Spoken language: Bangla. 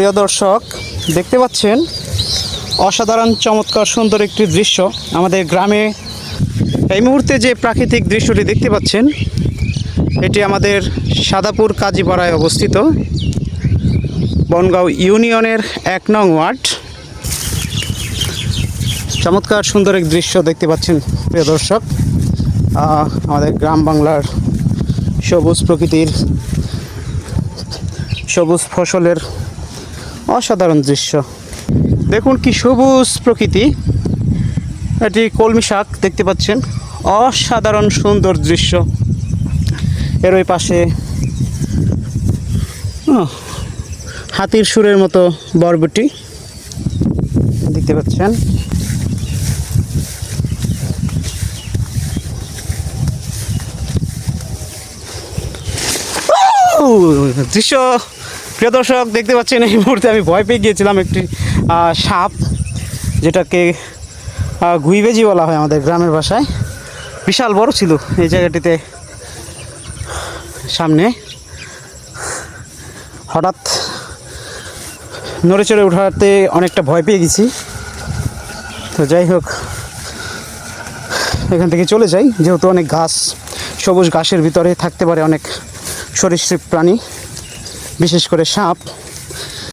প্রিয় দর্শক, দেখতে পাচ্ছেন, অসাধারণ, চমৎকার, সুন্দর একটি দৃশ্য আমাদের গ্রামে। এই মুহূর্তে যে প্রাকৃতিক দৃশ্যটি দেখতে পাচ্ছেন, এটি আমাদের সাদাপুর কাজীপাড়ায় অবস্থিত। বনগাঁও ইউনিয়নের এক নং ওয়ার্ড। চমৎকার, সুন্দর এক দৃশ্য দেখতে পাচ্ছেন, প্রিয় দর্শক। আমাদের গ্রাম বাংলার সবুজ প্রকৃতির সবুজ ফসলের অসাধারণ দৃশ্য। দেখুন কি সবুজ প্রকৃতি। এটি কলমি শাক দেখতে পাচ্ছেন। অসাধারণ সুন্দর দৃশ্য। এর ওই পাশে হাতির সুরের মতো বরবটি দেখতে পাচ্ছেন। দৃশ্য প্রিয় দর্শক দেখতে পাচ্ছেন এই মুহূর্তে আমি ভয় পেয়ে গিয়েছিলাম একটি সাপ যেটাকে আহ, গুইবেজি বলা হয় আমাদের গ্রামের ভাষায়। বিশাল বড় ছিল এই জায়গাটিতে সামনে। হঠাৎ নড়ে চড়ে উঠাতে অনেকটা ভয় পেয়ে গেছি। তো যাই হোক এখান থেকে চলে যাই। যেহেতু অনেক ঘাস সবুজ ঘাসের ভিতরে থাকতে পারে অনেক সরীসৃপ প্রাণী। বিশেষ করে সাপ